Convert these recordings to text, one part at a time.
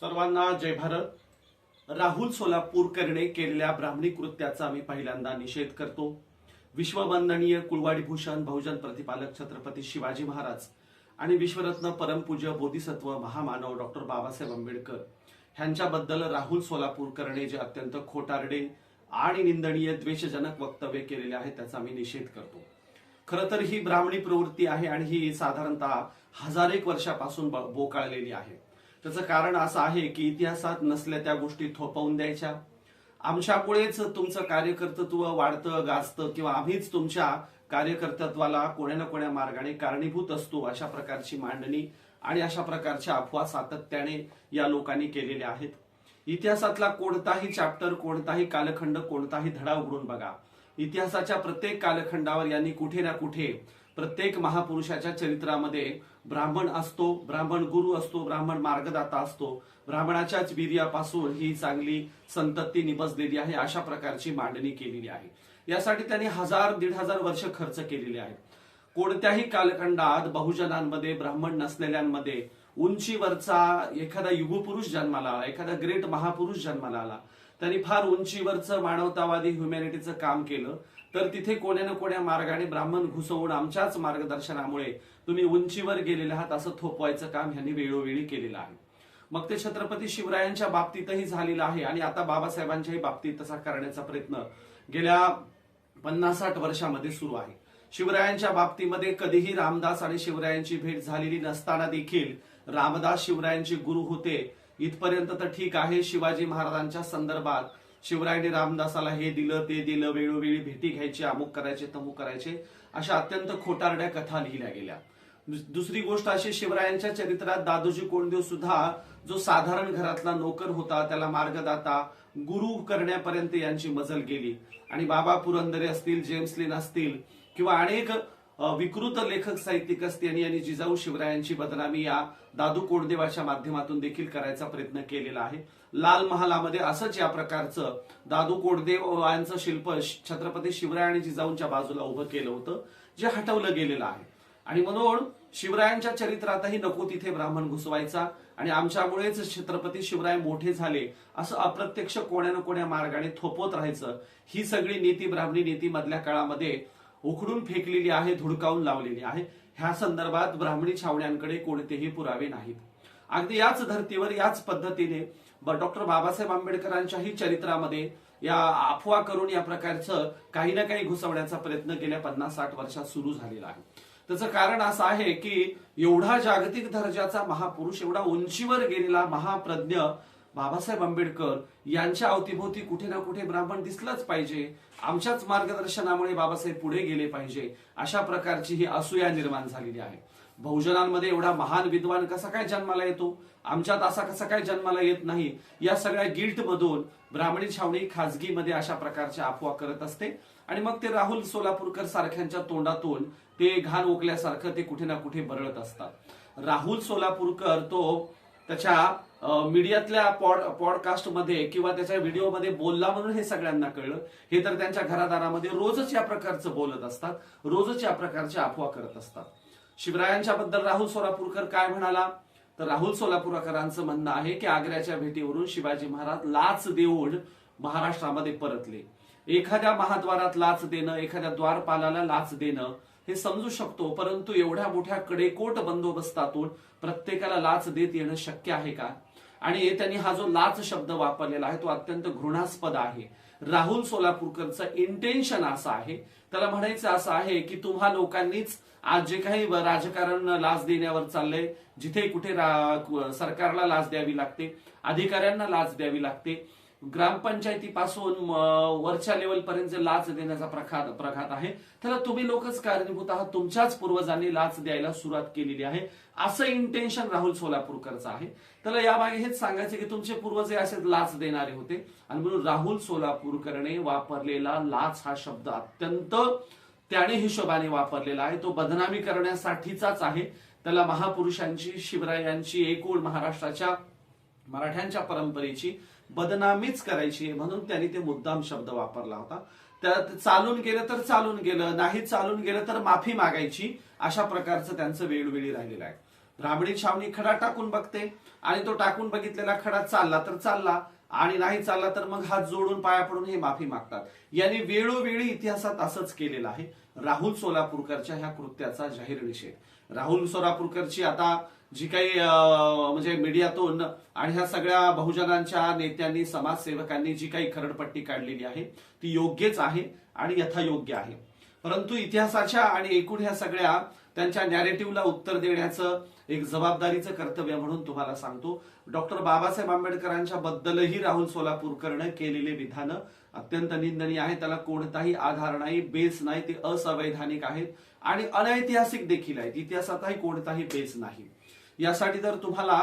सर्वांना जय भारत. राहुल सोलापूरकरने केलेल्या ब्राह्मणी कृत्याचा आम्ही पहिल्यांदा निषेध करतो. विश्ववंदनीय कुळवाडी भूषण बहुजन प्रतिपालक छत्रपती शिवाजी महाराज आणि विश्वरत्न परमपूज्य बोधिसत्व महामानव डॉक्टर बाबासाहेब आंबेडकर ह्यांच्याबद्दल राहुल सोलापूरकरने जे अत्यंत खोटारडे आणि निंदनीय द्वेषजनक वक्तव्य केलेले आहे त्याचा आम्ही निषेध करतो. खरं तर ही ब्राह्मणी प्रवृत्ती आहे आणि ही साधारणतः हजारेक वर्षापासून ब- बोकाळलेली आहे. त्याचं कारण असं आहे की इतिहासात नसल्या त्या गोष्टी थोपवून द्यायच्या. आमच्यामुळेच तुमचं कार्यकर्तृत्व वाढतं गाजतं किंवा आम्हीच तुमच्या कार्यकर्तृत्वाला कोण्या ना कोण्या मार्गाने कारणीभूत असतो अशा प्रकारची मांडणी आणि अशा प्रकारच्या अफवा सातत्याने या लोकांनी केलेल्या आहेत. इतिहासातला कोणताही चॅप्टर कोणताही कालखंड कोणताही धडा उघडून बघा. इतिहासाच्या प्रत्येक कालखंडावर यांनी कुठे ना कुठे प्रत्येक महापुरुषाच्या चरित्रामध्ये ब्राह्मण असतो ब्राह्मण गुरु असतो ब्राह्मण मार्गदाता असतो. ब्राह्मणाच्याच वीर्यापासून ही चांगली संतती निबसलेली आहे अशा प्रकारची मांडणी केलेली आहे. यासाठी त्यांनी हजार दीड हजार वर्ष खर्च केलेले आहेत. कोणत्याही कालखंडात बहुजनांमध्ये ब्राह्मण नसलेल्यांमध्ये उंचीवरचा एखादा युगपुरुष जन्माला आला एखादा ग्रेट महापुरुष जन्माला आला त्यांनी फार उंचीवरचं मानवतावादी ह्युमॅनिटीचं काम केलं. तर तिथे कोण्या ना कोण्या मार्गाने ब्राह्मण घुसवून आमच्याच मार्गदर्शनामुळे तुम्ही उंचीवर गेलेले आहात असं थोपवायचं काम ह्यांनी वेळोवेळी केलेलं आहे. मग ते छत्रपती शिवरायांच्या बाबतीतही झालेलं आहे आणि आता बाबासाहेबांच्याही बाबतीत तसा करण्याचा प्रयत्न गेल्या पन्नास साठ वर्षामध्ये सुरू आहे. शिवरायांच्या बाबतीमध्ये कधीही रामदास आणि शिवरायांची भेट झालेली नसताना देखील रामदास शिवरायांचे गुरु होते. इथपर्यंत तर ठीक आहे. शिवाजी महाराजांच्या संदर्भात शिवरायांनी रामदासाला हे दिलं ते दिलं वेळोवेळी भेटी घ्यायची अमुक करायचे तमुक करायचे. अशा अत्यंत खोटारड्या कथा लिहिल्या गेल्या. दुसरी गोष्ट अशी शिवरायांच्या चरित्रात दादोजी कोंडदेव सुद्धा जो साधारण घरातला नोकर होता त्याला मार्गदाता गुरु करण्यापर्यंत यांची मजल गेली. आणि बाबा पुरंदरे असतील जेम्सलिन असतील किंवा अनेक विकृत लेखक साहित्यिक असते आणि जिजाऊ शिवरायांची बदनामी या दादू कोडदेवाच्या माध्यमातून देखील करायचा प्रयत्न केलेला आहे. लाल महालामध्ये असंच या प्रकारचं दादू कोडदेव यांचं शिल्प छत्रपती शिवराय आणि जिजाऊंच्या बाजूला उभं केलं होतं जे हटवलं गेलेलं आहे. आणि म्हणून शिवरायांच्या चरित्रातही नको तिथे ब्राह्मण घुसवायचा आणि आमच्यामुळेच छत्रपती शिवराय मोठे झाले असं अप्रत्यक्ष कोण्या ना कोण्या मार्गाने थोपवत राहायचं. ही सगळी नीती ब्राह्मणी नीती मधल्या काळामध्ये उखडून फेकलेली आहे धुडकावून लावलेली आहे. ह्या संदर्भात ब्राह्मणी छावण्यांकडे कोणतेही पुरावे नाहीत. अगदी याच धर्तीवर याच पद्धतीने डॉक्टर बाबासाहेब आंबेडकरांच्याही चरित्रामध्ये या अफवा करून या प्रकारचं काही ना काही घुसवण्याचा प्रयत्न गेल्या पन्नास साठ वर्षात सुरू झालेला आहे. त्याचं कारण असं आहे की एवढा जागतिक दर्जाचा महापुरुष एवढा उंचीवर गेलेला महाप्रज्ञ बाबासाहेब आंबेडकर यांच्या अवतीभोवती कुठे ना कुठे ब्राह्मण दिसलंच पाहिजे. आमच्याच मार्गदर्शनामुळे बाबासाहेब पुढे गेले पाहिजे. अशा प्रकारची ही असूया निर्माण झालेली आहे. बहुजनांमध्ये एवढा महान विद्वान कसा काय जन्माला येतो? आमच्यात असा कसा काय जन्माला येत नाही? या सगळ्या गिल्ट मधून ब्राह्मणी छावणी खाजगीमध्ये अशा प्रकारच्या अफवा करत असते. आणि मग ते राहुल सोलापूरकर सारख्यांच्या तोंडातून ते घाण ओकल्यासारखं ते कुठे ना कुठे बरळत असतात. राहुल सोलापूरकर तो त्याच्या मीडियातल्या पॉड पॉडकास्टमध्ये किंवा त्याच्या व्हिडिओमध्ये बोलला म्हणून हे सगळ्यांना कळलं. हे तर त्यांच्या घरादारामध्ये रोजच या प्रकारचं बोलत असतात. रोजच या प्रकारच्या अफवा करत असतात. शिवरायांच्या बद्दल राहुल सोलापूरकर काय म्हणाला? तर राहुल सोलापूरकरांचं म्हणणं आहे की आग्र्याच्या भेटीवरून शिवाजी महाराज लाच देऊन महाराष्ट्रामध्ये परतले. एखाद्या महाद्वारात लाच देणं एखाद्या द्वारपालाला लाच देणं हे समजू शकतो परंतु एवढ्या मोठ्या कडेकोट बंदोबस्तातून प्रत्येकाला लाच देत येणं शक्य आहे का? आणि त्यांनी हा जो लाच शब्द वापरलेला आहे तो अत्यंत घृणास्पद आहे. राहुल सोलापूरकरचं इंटेन्शन असं आहे. त्याला म्हणायचं असं आहे की तुम्हा लोकांनीच आज जे काही राजकारण लाच देण्यावर चाललंय जिथे कुठे सरकारला लाच द्यावी लागते अधिकाऱ्यांना लाच द्यावी लागते ग्रामपंचायतीपासून वरच्या लेवल पर्यंत लाच देण्याचा प्रघात प्रघात आहे त्याला तुम्ही लोकच कारणीभूत आहात. तुमच्याच पूर्वजांनी लाच द्यायला सुरुवात केलेली आहे. असं इंटेन्शन राहुल सोलापूरकरचं आहे. त्याला यामागे हेच सांगायचं की तुमचे पूर्वज हे लाच देणारे होते. आणि म्हणून राहुल सोलापूरकरने वापरलेला लाच हा शब्द अत्यंत त्याने हिशोबाने वापरलेला आहे. तो बदनामी करण्यासाठीचाच आहे. त्याला महापुरुषांची शिवरायांची एकूण महाराष्ट्राच्या मराठ्यांच्या परंपरेची बदनामीच करायची आहे म्हणून त्यांनी ते मुद्दाम शब्द वापरला होता. त्यात चालून गेलं तर चालून गेलं नाही चालून गेलं तर माफी मागायची अशा प्रकारचं त्यांचं वेळोवेळी राहिलेलं आहे. ब्राह्मणी छावणी खडा टाकून बघते आणि तो टाकून बघितलेला खडा चालला तर चालला आणि नाही चालला तर मग हात जोडून पाया पडून हे माफी मागतात. यांनी वेळोवेळी इतिहासात असंच केलेलं आहे. राहुल सोलापूरकरच्या ह्या कृत्याचा जाहीर निषेध. राहुल सोलापूरकरची आता जी काही म्हणजे मीडियातून आणि ह्या सगळ्या बहुजनांच्या नेत्यांनी समाजसेवकांनी जी काही खरडपट्टी काढलेली आहे ती योग्यच आहे आणि यथायोग्य आहे. परंतु इतिहासाच्या आणि एकूण ह्या सगळ्या त्यांच्या नॅरेटिव्हला उत्तर देण्याचं एक जबाबदारीचं कर्तव्य म्हणून तुम्हाला सांगतो. डॉक्टर बाबासाहेब आंबेडकरांच्या बद्दलही राहुल सोलापूरकरनं केलेले विधानं अत्यंत निंदनीय आहे त्याला कोणताही आधार नाही बेस नाही ते असंवैधानिक आहेत. आणि अनैतिहासिक देखील आहेत. इतिहासातही कोणताही बेस नाही. यासाठी जर तुम्हाला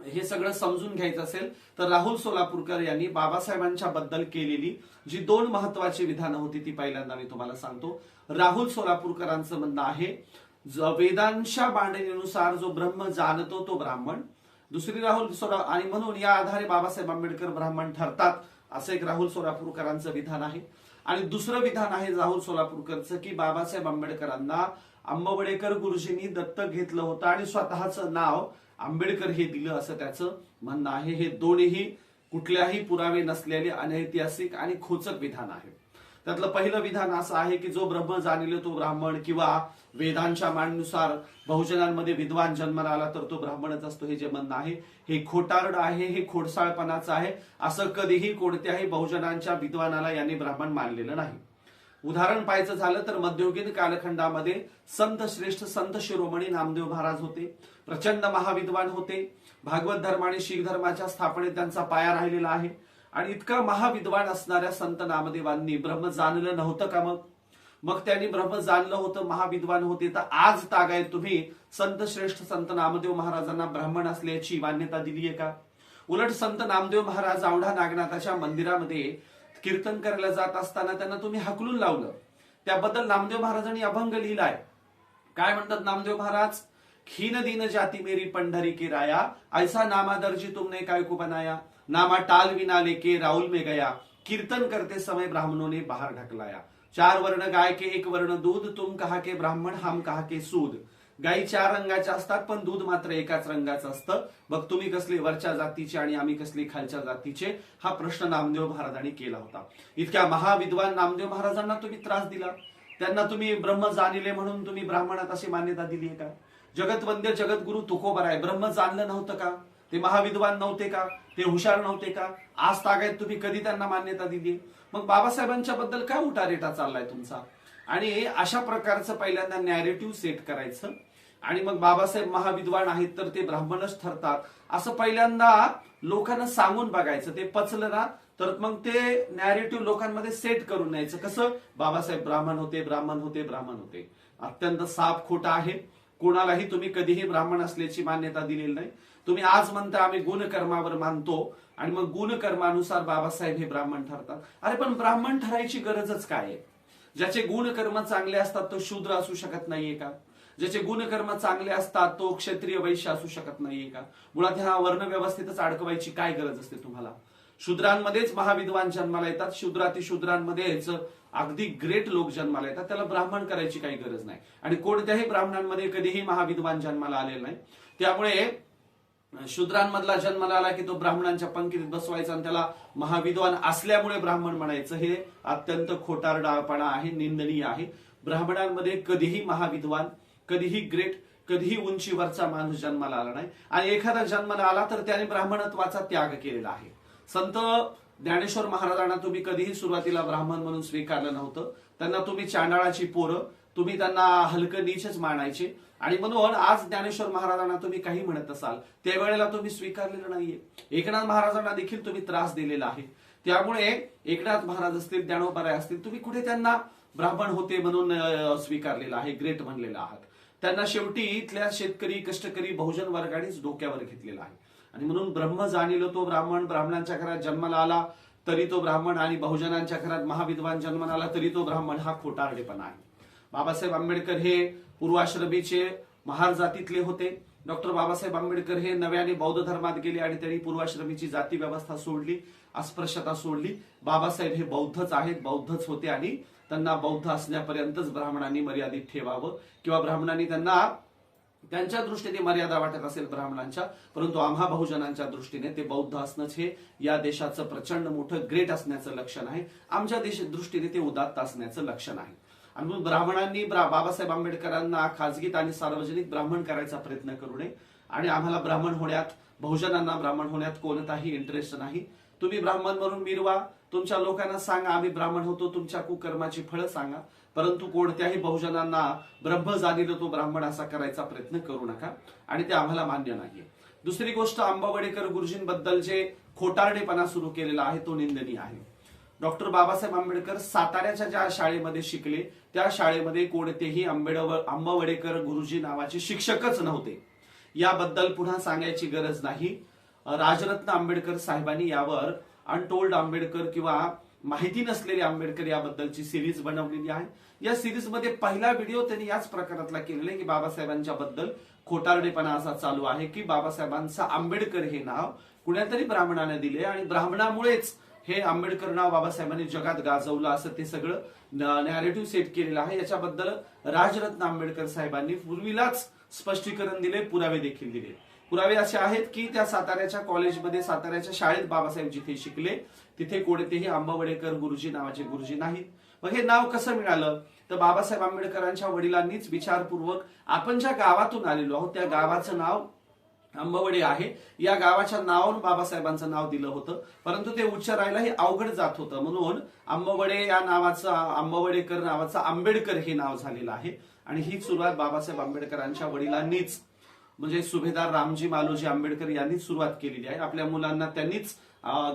हे सगळं समजून घ्यायचं असेल तर राहुल सोलापूरकर यांनी बाबासाहेबांच्या बद्दल केलेली जी दोन महत्वाची विधानं होती ती पहिल्यांदा मी तुम्हाला सांगतो. राहुल सोलापूरकरांचं म्हणणं आहे वेदांच्या मांडणीनुसार जो ब्रह्म जाणतो तो ब्राह्मण. दुसरी राहुल सोला आणि म्हणून या आधारे बाबासाहेब आंबेडकर ब्राह्मण ठरतात असं एक राहुल सोलापूरकरांचं विधान आहे. आणि दुसरं विधान आहे राहुल सोलापूरकरचं की बाबासाहेब आंबेडकरांना आंबवडेकर गुरुजींनी दत्तक घेतलं होतं आणि स्वतःचं नाव आंबेडकर हे दिलं असं त्याचं म्हणणं आहे. हे दोन्ही कुठल्याही पुरावे नसलेले अनैतिहासिक आणि खोचक विधान आहे. त्यातलं पहिलं विधान असं आहे की जो ब्रह्म जाणील तो ब्राह्मण किंवा वेदांच्या मांडनुसार बहुजनांमध्ये विद्वान जन्माला आला तर तो ब्राह्मणच असतो हे जे म्हणणं आहे. हे खोटारड आहे हे खोडसाळपणाचं आहे. असं कधीही कोणत्याही बहुजनांच्या विद्वानाला यांनी ब्राह्मण मानलेलं नाही. उदाहरण पाहायचं झालं तर मध्ययुगीन कालखंडामध्ये संत श्रेष्ठ संत शिरोमणी नामदेव महाराज होते. प्रचंड महाविद्वान होते. भागवत धर्म आणि शीख धर्माच्या स्थापनेत त्यांचा पाया राहिलेला आहे. आणि इतका महाविद्वान असणाऱ्या संत नामदेवांनी ब्रह्म जाणलं नव्हतं का मग? मग त्यांनी ब्रह्म जाणलं होतं महाविद्वान होते. तर आज तागाय तुम्ही संत श्रेष्ठ संत नामदेव महाराजांना ब्राह्मण असल्याची मान्यता दिली आहे का? उलट संत नामदेव महाराज औढा नागनाथाच्या मंदिरामध्ये कीर्तन करायला जात असताना त्यांना तुम्ही हकलून लावलं. त्याबद्दल नामदेव महाराजांनी अभंग लिहिलाय. काय म्हणतात नामदेव महाराज? खीन दिन जाती मेरी पंढरी के राया. ऐसा नामा दर्जी तुमने काय को बनाया? नामा टाल विना लेके राहुल में गया. कीर्तन करते समय ब्राह्मणों ने बाहर ढकलाया चार वर्ण गाय के एक वर्ण दूध तुम कहा के ब्राह्मण हम कहा के सूद. गायी चार रंगाच्या असतात पण दूध मात्र एकाच रंगाचं असतं. बघ तुम्ही कसले वरच्या जातीचे आणि आम्ही कसले खालच्या जातीचे? हा प्रश्न नामदेव महाराजांनी केला होता. इतक्या महाविद्वान नामदेव महाराजांना तुम्ही त्रास दिला. त्यांना तुम्ही ब्रह्म जाणिले म्हणून तुम्ही ब्राह्मणात अशी मान्यता दिली आहे का? जगतवंद्य जगद्गुरु तुकोबर आहे ब्रह्म जाणलं नव्हतं का? ते महाविद्वान नव्हते का? ते हुशार नव्हते का? आज तागायत तुम्ही कधी त्यांना मान्यता दिली? मग बाबासाहेबांच्या बद्दल काय उठारेटा चाललाय तुमचा? आणि अशा प्रकारचं पहिल्यांदा नॅरेटिव्ह सेट करायचं. आणि मग बाबासाहेब महाविद्वान आहेत तर ते ब्राह्मणच ठरतात. असं पहिल्यांदा लोकांना सांगून बघायचं. ते पचलं ना तर मग ते नॅरेटिव्ह लोकांमध्ये सेट करून न्यायचं. कसं? बाबासाहेब ब्राह्मण होते ब्राह्मण होते ब्राह्मण होते. अत्यंत साप खोटा आहे. कोणालाही तुम्ही कधीही ब्राह्मण असल्याची मान्यता दिलेली नाही. तुम्ही आज म्हणता आम्ही गुणकर्मावर मानतो आणि मग गुणकर्मानुसार बाबासाहेब हे ब्राह्मण ठरतात. अरे पण ब्राह्मण ठरायची गरजच काय आहे? ज्याचे गुणकर्म चांगले असतात तो शूद्र असू शकत नाहीये का? ज्याचे गुणकर्म चांगले असतात तो क्षत्रिय वैश्य असू शकत नाहीये का? मुळात ह्या वर्णव्यवस्थेतच अडकवायची काय गरज असते तुम्हाला? शूद्रांमध्येच महाविद्वान जन्माला येतात. शूद्रातिशूद्रांमध्येच अगदी ग्रेट लोक जन्माला येतात. त्याला ब्राह्मण करायची काही गरज नाही. आणि कोणत्याही ब्राह्मणांमध्ये कधीही महाविद्वान जन्माला आलेला नाही. त्यामुळे शूद्रांमधला जन्माला आला की तो ब्राह्मणांच्या पंक्तीत बसवायचा आणि त्याला महाविद्वान असल्यामुळे ब्राह्मण म्हणायचं. हे अत्यंत खोटारडाळपणा आहे निंदनीय आहे. ब्राह्मणांमध्ये कधीही महाविद्वान कधीही ग्रेट कधीही उंचीवरचा माणूस जन्माला आला नाही. आणि एखादा जन्माला आला तर त्याने ब्राह्मणत्वाचा त्याग केलेला आहे. संत ज्ञानेश्वर महाराजांना तुम्ही कधीही सुरुवातीला ब्राह्मण म्हणून स्वीकारलं नव्हतं. त्यांना तुम्ही चांडाळाची पोरं तुम्ही त्यांना हलकं नीचच मानायचे. आणि म्हणून आज ज्ञानेश्वर महाराजांना तुम्ही काही म्हणत असाल त्यावेळेला तुम्ही स्वीकारलेलं नाहीये. एकनाथ महाराजांना देखील तुम्ही त्रास दिलेला आहे. त्यामुळे एकनाथ महाराज असतील ज्ञानोबाराय असतील तुम्ही कुठे त्यांना ब्राह्मण होते म्हणून स्वीकारलेला स्वीकारलेलं आहे ग्रेट म्हणलेला आहात. त्यांना शेवटी इथल्या शेतकरी कष्टकरी बहुजन वर्गानेच डोक्यावर घेतलेला आहे. आणि म्हणून ब्रह्म जाणीलो तो ब्राह्मण ब्राह्मणांच्या घरात जन्माला आला तरी तो ब्राह्मण आणि बहुजनांच्या घरात महाविद्वान जन्माला आला तरी तो ब्राह्मण हा खोटारडेपणा आहे. बाबासाहेब आंबेडकर हे पूर्वाश्रमीचे महार जातीतले होते. डॉक्टर बाबासाहेब आंबेडकर हे नव्याने बौद्ध धर्मात गेले आणि त्यांनी पूर्वाश्रमीची जाती व्यवस्था सोडली अस्पृश्यता सोडली. बाबासाहेब हे बौद्धच आहेत बौद्धच होते आणि त्यांना बौद्ध असण्यापर्यंतच ब्राह्मणांनी मर्यादित ठेवावं किंवा ब्राह्मणांनी त्यांना त्यांच्या दृष्टीने मर्यादा वाटत असेल ब्राह्मणांच्या परंतु आम्हा बहुजनांच्या दृष्टीने ते बौद्ध असणंच हे या देशाचं प्रचंड मोठं ग्रेट असण्याचं लक्षण आहे. आमच्या देश दृष्टीने ते उदात्त असण्याचं लक्षण आहे. आणि म्हणून ब्राह्मणांनी ब्रा- बाबासाहेब आंबेडकरांना खाजगीत आणि सार्वजनिक ब्राह्मण करायचा प्रयत्न करू नये. आणि आम्हाला ब्राह्मण होण्यात बहुजनांना ब्राह्मण होण्यात कोणताही इंटरेस्ट नाही. तुम्ही ब्राह्मण म्हणून मिरवा. तुमच्या लोकांना सांगा आम्ही ब्राह्मण होतो तुमच्या कुकर्माची फळं सांगा. परंतु कोणत्याही बहुजनांना ब्रह्म जाणील तो ब्राह्मण असा करायचा प्रयत्न करू नका. आणि ते आम्हाला मान्य नाहीये. दुसरी गोष्ट आंबावडेकर गुरुजींबद्दल जे खोटारडेपणा सुरू केलेला आहे तो निंदनीय आहे. डॉक्टर बाबासाहेब आंबेडकर साताऱ्याच्या ज्या शाळेमध्ये शिकले त्या शाळेमध्ये कोणतेही आंबेडवर आंबावडेकर गुरुजी नावाचे शिक्षकच नव्हते. याबद्दल पुन्हा सांगायची गरज नाही. राजरत्न आंबेडकर साहेबांनी यावर अनटोल्ड आंबेडकर किंवा माहिती नसलेले आंबेडकर याबद्दलची सिरीज बनवलेली आहे. या सिरीजमध्ये पहिला व्हिडिओ त्यांनी याच प्रकारातला केलेला आहे की बाबासाहेबांच्या बद्दल खोटारडेपणा असा चालू आहे की बाबासाहेबांचं आंबेडकर हे नाव कुण्यातरी ब्राह्मणाने दिले आणि ब्राह्मणामुळेच हे आंबेडकर नाव बाबासाहेबांनी जगात गाजवलं असं ते सगळं नॅरेटिव्ह सेट केलेलं आहे. याच्याबद्दल राजरत्न आंबेडकर साहेबांनी पूर्वीलाच स्पष्टीकरण दिले पुरावे देखील दिले. पुरावे असे आहेत की त्या साताऱ्याच्या कॉलेजमध्ये साताऱ्याच्या शाळेत बाबासाहेब जिथे शिकले तिथे कोणतेही आंबावडेकर गुरुजी नावाचे गुरुजी नाहीत. मग हे नाव कसं मिळालं? तर बाबासाहेब आंबेडकरांच्या वडिलांनीच विचारपूर्वक आपण ज्या गावातून आलेलो आहोत त्या गावाचं नाव आंबवडे आहे. या गावाच्या नावावरून बाबासाहेबांचं नाव दिलं होतं. परंतु ते उच्चारायला हे अवघड जात होतं. म्हणून आंबवडे या नावाचं आंबवडेकर नावाचं आंबेडकर हे नाव झालेलं आहे. आणि ही सुरुवात बाबासाहेब आंबेडकरांच्या वडिलांनीच म्हणजे सुभेदार रामजी मालोजी आंबेडकर यांनी सुरुवात केलेली आहे. आपल्या मुलांना त्यांनीच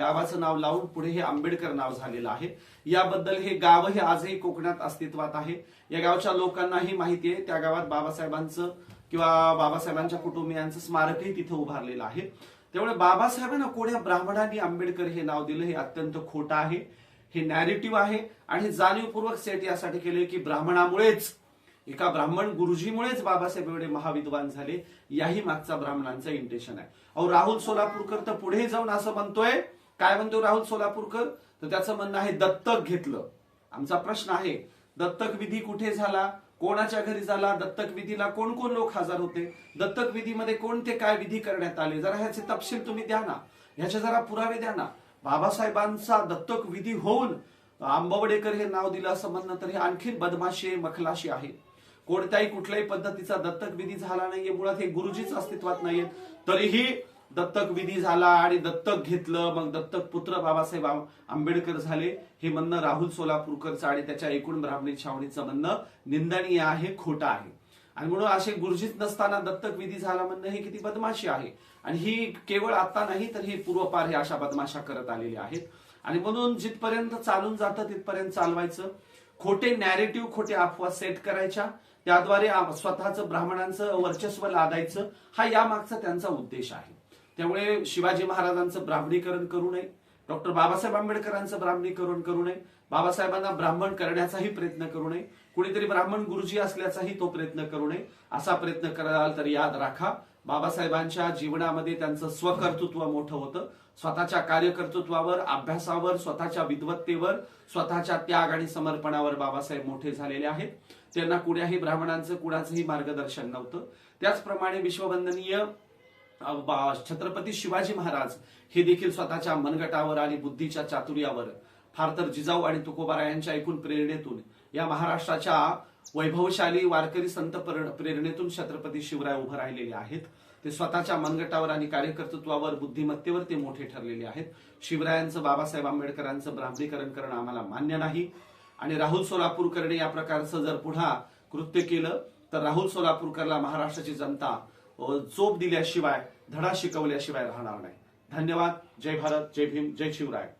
गावाचं नाव लावून पुढे हे आंबेडकर नाव झालेलं आहे. याबद्दल हे गाव हे आजही कोकणात अस्तित्वात आहे. या गावच्या लोकांनाही माहिती आहे. त्या गावात बाबासाहेबांचं किंवा बाबासाहेबांच्या कुटुंबियांचं स्मारकही तिथं उभारलेलं आहे. त्यामुळे बाबासाहेबांना कोण्या ब्राह्मणांनी आंबेडकर हे नाव दिलं हे अत्यंत खोटं आहे. हे नॅरेटिव्ह आहे. आणि जाणीवपूर्वक सेट यासाठी केले की ब्राह्मणामुळेच एका ब्राह्मण गुरुजीमुळेच बाबासाहेब एवढे महाविद्वान झाले याही मागचा ब्राह्मणांचा इंटेन्शन आहे. अहो राहुल सोलापूरकर तर पुढे जाऊन असं म्हणतोय. काय म्हणतो राहुल सोलापूरकर? तर त्याचं म्हणणं आहे दत्तक घेतलं. आमचा प्रश्न आहे दत्तक विधी कुठे झाला? कोणाच्या घरी झाला? दत्तक विधीला कोण कोण लोक हजर होते? दत्तक विधीमध्ये कोणते काय विधी करण्यात आले? जरा ह्याचे तपशील तुम्ही द्या ना. ह्याचे जरा पुरावे द्या ना. बाबासाहेबांचा दत्तक विधी होऊन आंबवडेकर हे नाव दिलं असं म्हणणं तर हे आणखी बदमाशी मखलाशी आहे. कोणत्याही कुठल्याही पद्धतीचा दत्तक विधी झाला नाहीये. मुळात हे गुरुजीच अस्तित्वात नाहीयेत. तरीही दत्तक विधी झाला आणि दत्तक घेतलं मग दत्तक पुत्र बाबासाहेब आंबेडकर झाले. हे म्हणणं राहुल सोलापूरकरचं आणि त्याच्या एकूण ब्राह्मणी छावणीचं म्हणणं निंदनीय आहे खोटं आहे. आणि म्हणून असे गुरुजीच नसताना दत्तक विधी झाला म्हणणं हे किती बदमाशी आहे. आणि ही केवळ आता नाही तर ही पूर्वपार हे अशा बदमाशा करत आलेल्या आहेत. आणि म्हणून जिथपर्यंत चालून जातं तिथपर्यंत चालवायचं. खोटे नॅरेटिव्ह खोटे अफवा सेट करायच्या. त्याद्वारे स्वतःचं ब्राह्मणांचं वर्चस्व लादायचं हा यामागचा त्यांचा उद्देश आहे. त्यामुळे शिवाजी महाराजांचं ब्राह्मणीकरण करू नये. डॉक्टर बाबासाहेब आंबेडकरांचं ब्राह्मणीकरण करू नये. बाबासाहेबांना ब्राह्मण करण्याचाही प्रयत्न करू नये. कुणीतरी ब्राह्मण गुरुजी असल्याचाही तो प्रयत्न करू नये. असा प्रयत्न कराल तर याद राखा. बाबासाहेबांच्या जीवनामध्ये त्यांचं स्वकर्तृत्व मोठं होतं. स्वतःच्या कार्यकर्तृत्वावर अभ्यासावर स्वतःच्या विद्वत्तेवर स्वतःच्या त्याग आणि समर्पणावर बाबासाहेब मोठे झालेले आहेत. त्यांना कुण्याही ब्राह्मणांचं कुणाचंही मार्गदर्शन नव्हतं. त्याचप्रमाणे विश्ववंदनीय छत्रपती शिवाजी महाराज हे देखील स्वतःच्या मनगटावर आणि बुद्धीच्या चातुर्यावर फार तर जिजाऊ आणि तुकोबारा यांच्या एकूण प्रेरणेतून या महाराष्ट्राच्या वैभवशाली वारकरी संत पर- प्रेरणेतून छत्रपती शिवराय उभं राहिलेले आहेत. ते स्वतःच्या मनगटावर आणि कार्यकर्तृत्वावर बुद्धिमत्तेवर ते मोठे ठरलेले आहेत. शिवरायांचं बाबासाहेब आंबेडकरांचं ब्राह्मणीकरण करणं आम्हाला मान्य नाही. आणि राहुल सोलापूरकरने या प्रकारचं जर पुन्हा कृत्य केलं तर राहुल सोलापूरकरला महाराष्ट्राची जनता चोप दिल्याशिवाय धडा शिकवल्याशिवाय राहणार नाही. धन्यवाद. जय भारत. जय भीम. जय शिवराय.